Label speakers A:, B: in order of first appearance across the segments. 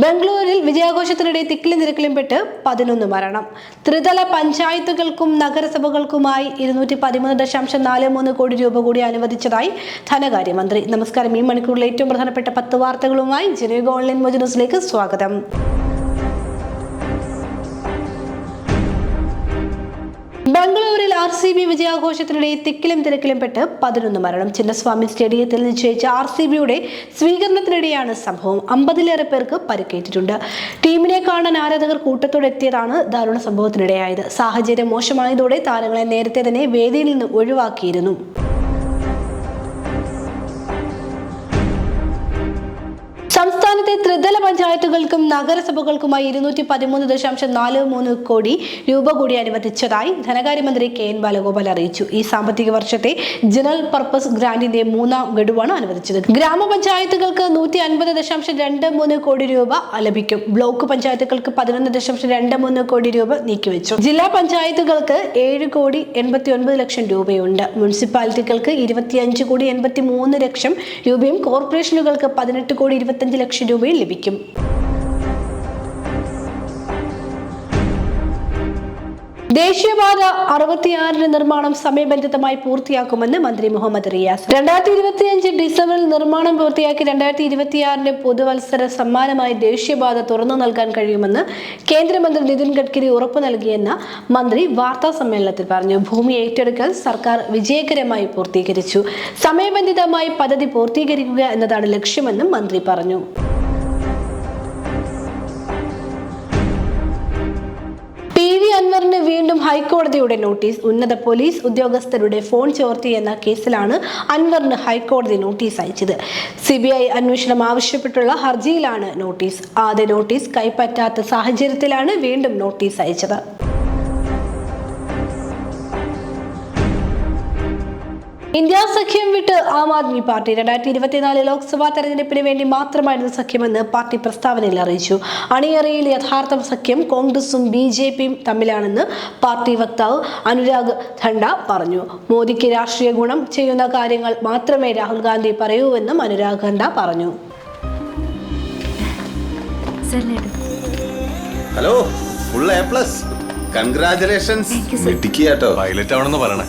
A: ബംഗളൂരിൽ വിജയാഘോഷത്തിനിടെ തിക്കിലും തിരക്കിലും പെട്ട് പതിനൊന്ന് മരണം. ത്രിതല പഞ്ചായത്തുകൾക്കും നഗരസഭകൾക്കുമായി ഇരുന്നൂറ്റി പതിമൂന്ന് ദശാംശം നാല് മൂന്ന് കോടി രൂപ കൂടി അനുവദിച്ചതായി ധനകാര്യമന്ത്രി. നമസ്കാരം. ഈ മണിക്കൂറിലെ ഏറ്റവും പ്രധാനപ്പെട്ട പത്ത് വാർത്തകളുമായി ജനയുഗ ഓൺലൈൻ മോജ് ന്യൂസിലേക്ക് സ്വാഗതം. ബംഗളൂരിൽ ആർ സി ബി വിജയാഘോഷത്തിനിടെ തിക്കിലും തിരക്കിലും പെട്ട് പതിനൊന്ന് മരണം. ചിന്നസ്വാമി സ്റ്റേഡിയത്തിൽ നിശ്ചയിച്ച ആർ സി ബിയുടെ സ്വീകരണത്തിനിടെയാണ് സംഭവം. അമ്പതിലേറെ പേർക്ക് പരിക്കേറ്റിട്ടുണ്ട്. ടീമിനെ കാണാൻ ആരാധകർ കൂട്ടത്തോടെ എത്തിയതാണ് ദാരുണ സംഭവത്തിനിടയായത്. സാഹചര്യം മോശമായതോടെ താരങ്ങളെ നേരത്തെ തന്നെ വേദിയിൽ നിന്ന് ഒഴിവാക്കിയിരുന്നു. സംസ്ഥാനത്തെ ത്രിതല പഞ്ചായത്തുകൾക്കും നഗരസഭകൾക്കുമായി ഇരുന്നൂറ്റി പതിമൂന്ന് ദശാംശം നാല് മൂന്ന് കോടി രൂപ കൂടി അനുവദിച്ചതായി ധനകാര്യമന്ത്രി കെ എൻ ബാലഗോപാൽ അറിയിച്ചു. ഈ സാമ്പത്തിക വർഷത്തെ ജനറൽ പർപ്പസ് ഗ്രാന്റിന്റെ മൂന്നാം ഗഡുവാണ് അനുവദിച്ചത്. ഗ്രാമപഞ്ചായത്തുകൾക്ക് നൂറ്റി അൻപത് ദശാംശം രണ്ട് മൂന്ന് കോടി രൂപ ലഭിക്കും. ബ്ലോക്ക് പഞ്ചായത്തുകൾക്ക് പതിനൊന്ന് ദശാംശം രണ്ട് മൂന്ന് കോടി രൂപ നീക്കിവെച്ചു. ജില്ലാ പഞ്ചായത്തുകൾക്ക് ഏഴ് കോടി എൺപത്തി ഒൻപത് ലക്ഷം രൂപയുണ്ട്. മുനിസിപ്പാലിറ്റികൾക്ക് ഇരുപത്തിയഞ്ച് കോടി എൺപത്തി മൂന്ന് ലക്ഷം രൂപയും കോർപ്പറേഷനുകൾക്ക് പതിനെട്ട് കോടി ഇരുപത്തഞ്ച് ലക്ഷം രൂപയും ലഭിക്കും. ദേശീയപാത അറുപത്തിയാറിന് നിർമ്മാണം സമയബന്ധിതമായി പൂർത്തിയാക്കുമെന്ന് മന്ത്രി മുഹമ്മദ് റിയാസ്. രണ്ടായിരത്തി ഇരുപത്തിയഞ്ച് ഡിസംബറിൽ നിർമ്മാണം പൂർത്തിയാക്കി രണ്ടായിരത്തി ഇരുപത്തിയാറിന്റെ പുതുവത്സര സമ്മാനമായി ദേശീയപാത തുറന്നു നൽകാൻ കഴിയുമെന്ന് കേന്ദ്രമന്ത്രി നിതിൻ ഗഡ്കരി ഉറപ്പു നൽകിയെന്ന് മന്ത്രി വാർത്താ സമ്മേളനത്തിൽ പറഞ്ഞു. ഭൂമി ഏറ്റെടുക്കൽ സർക്കാർ വിജയകരമായി പൂർത്തീകരിച്ചു. സമയബന്ധിതമായി പദ്ധതി പൂർത്തീകരിക്കുക എന്നതാണ് ലക്ഷ്യമെന്നും മന്ത്രി പറഞ്ഞു. പി വി അൻവറിന് വീണ്ടും ഹൈക്കോടതിയുടെ നോട്ടീസ്. ഉന്നത പോലീസ് ഉദ്യോഗസ്ഥരുടെ ഫോൺ ചോർത്തിയെന്ന കേസിലാണ് അൻവറിന് ഹൈക്കോടതി നോട്ടീസ് അയച്ചത്. സി ബി ഐ അന്വേഷണം ആവശ്യപ്പെട്ടുള്ള ഹർജിയിലാണ് നോട്ടീസ്. ആദ്യ നോട്ടീസ് കൈപ്പറ്റാത്ത സാഹചര്യത്തിലാണ് വീണ്ടും നോട്ടീസ് അയച്ചത്. ഇന്ത്യ സഖ്യം വിട്ട് ആം ആദ്മി പാർട്ടി രണ്ടായിരത്തി ഇരുപത്തിനാല് ലോക്സഭാ തെരഞ്ഞെടുപ്പിന് വേണ്ടി മാത്രമായിരുന്നു സഖ്യമെന്ന് പാർട്ടി പ്രസ്താവനയിൽ അറിയിച്ചു. അണിയറയിൽ യഥാർത്ഥ സഖ്യം കോൺഗ്രസും ബി ജെ പിയും തമ്മിലാണെന്ന് പാർട്ടി വക്താവ് അനുരാഗ് ധണ്ട പറഞ്ഞു. മോദിക്ക് രാഷ്ട്രീയ ഗുണം ചെയ്യുന്ന കാര്യങ്ങൾ മാത്രമേ രാഹുൽ ഗാന്ധി പറയൂവെന്നും അനുരാഗ് ധണ്ട പറഞ്ഞു.
B: Hello full A plus. Congratulations
C: pilot ആണെന്ന് പറയണേ.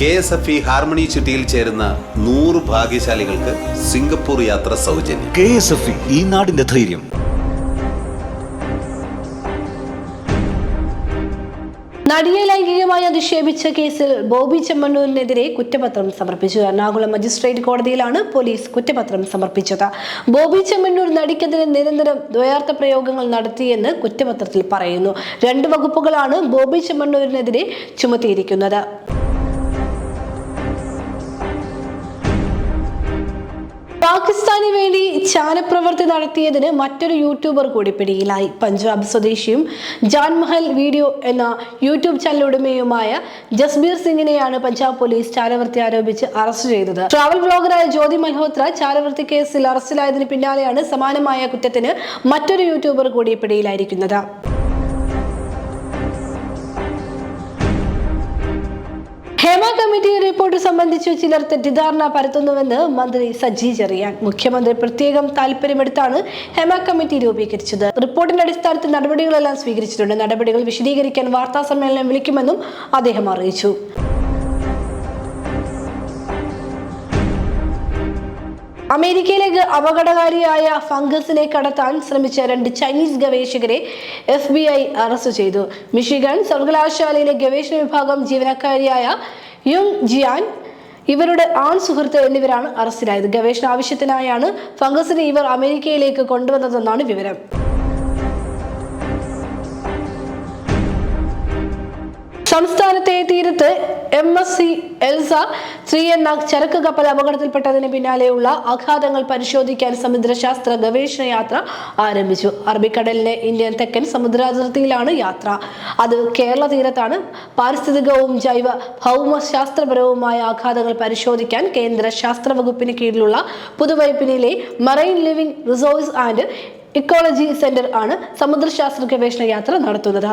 B: K S F E harmony ചിട്ടിയിൽ ചേരുന്ന നൂറ് ഭാഗ്യശാലികൾക്ക് സിംഗപ്പൂർ യാത്ര സൗജന്യം.
D: കെ എസ് എഫ് ഇ ഈ നാടിന്റെ ധൈര്യം.
A: നടിയെ ലൈംഗികമായി അധിക്ഷേപിച്ച കേസിൽ ബോബി ചെമ്മണ്ണൂരിനെതിരെ കുറ്റപത്രം സമർപ്പിച്ചു. എറണാകുളം മജിസ്ട്രേറ്റ് കോടതിയിലാണ് പോലീസ് കുറ്റപത്രം സമർപ്പിച്ചത്. ബോബി ചെമ്മണ്ണൂർ നടിക്കെതിരെ നിരന്തരം ദ്വയാർത്ഥ പ്രയോഗങ്ങൾ നടത്തിയെന്ന് കുറ്റപത്രത്തിൽ പറയുന്നു. രണ്ട് വകുപ്പുകളാണ് ബോബി ചെമ്മണ്ണൂരിനെതിരെ ചുമത്തിയിരിക്കുന്നത്. പാകിസ്ഥാന് വേണ്ടി ചാരപ്രവൃത്തി നടത്തിയതിന് മറ്റൊരു യൂട്യൂബർ കൂടി പിടിയിലായി. പഞ്ചാബ് സ്വദേശിയും ജാൻമഹൽ വീഡിയോ എന്ന യൂട്യൂബ് ചാനൽ ഉടമയുമായ ജസ്ബീർ സിംഗിനെയാണ് പഞ്ചാബ് പോലീസ് ചാരവൃത്തി ആരോപിച്ച് അറസ്റ്റ് ചെയ്തത്. ട്രാവൽ ബ്ലോഗറായ ജ്യോതി മൽഹോത്ര ചാരവൃത്തി കേസിൽ അറസ്റ്റിലായതിന് പിന്നാലെയാണ് സമാനമായ കുറ്റത്തിന് മറ്റൊരു യൂട്യൂബർ കൂടി പിടിയിലായിരിക്കുന്നത്. കമ്മിറ്റി റിപ്പോർട്ട് സംബന്ധിച്ച് ചിലർ തെറ്റിദ്ധാരണ പരത്തുന്നുവെന്ന് മന്ത്രി സജി ചെറിയാൻ. മുഖ്യമന്ത്രി പ്രത്യേകം താല്പര്യമെടുത്താണ് ഹെമ കമ്മിറ്റി രൂപീകരിച്ചത്. റിപ്പോർട്ടിന്റെ അടിസ്ഥാനത്തിൽ നടപടികളെല്ലാം സ്വീകരിച്ചിട്ടുണ്ട്. നടപടികൾ വിശദീകരിക്കാൻ വാർത്താ സമ്മേളനം വിളിക്കുമെന്നും അദ്ദേഹം അറിയിച്ചു. അമേരിക്കയിലേക്ക് അപകടകാരിയായ ഫംഗസിനെ കടത്താൻ ശ്രമിച്ച രണ്ട് ചൈനീസ് ഗവേഷകരെ എഫ് ബി ഐ അറസ്റ്റ് ചെയ്തു. മിഷിഗൺ സർവകലാശാലയിലെ ഗവേഷണ വിഭാഗം ജീവനക്കാരിയായ യുങ് ജിയാൻ ഇവരുടെ ആൺ സുഹൃത്ത് എന്നിവരാണ് അറസ്റ്റിലായത്. ഗവേഷണ ആവശ്യത്തിനായാണ് ഫംഗസിനെ ഇവർ അമേരിക്കയിലേക്ക് കൊണ്ടുവന്നതെന്നാണ് വിവരം. സംസ്ഥാനത്തെ തീരത്ത് M S C Elsa three എന്ന ചരക്ക് കപ്പൽ അപകടത്തിൽപ്പെട്ടതിന് പിന്നാലെയുള്ള ആഘാതങ്ങൾ പരിശോധിക്കാൻ സമുദ്രശാസ്ത്ര ഗവേഷണ യാത്ര ആരംഭിച്ചു. അറബിക്കടലിലെ ഇന്ത്യൻ തെക്കൻ സമുദ്രാതിർത്തിയിലാണ് യാത്ര. അത് കേരള തീരത്താണ്. പാരിസ്ഥിതികവും ജൈവ ഭൗമശാസ്ത്രപരവുമായ ആഘാതങ്ങൾ പരിശോധിക്കാൻ കേന്ദ്ര ശാസ്ത്ര വകുപ്പിന് കീഴിലുള്ള പുതുവൈപ്പിനിലെ marine living resource and ecology centre ആണ് സമുദ്രശാസ്ത്ര ഗവേഷണ യാത്ര നടത്തുന്നത്.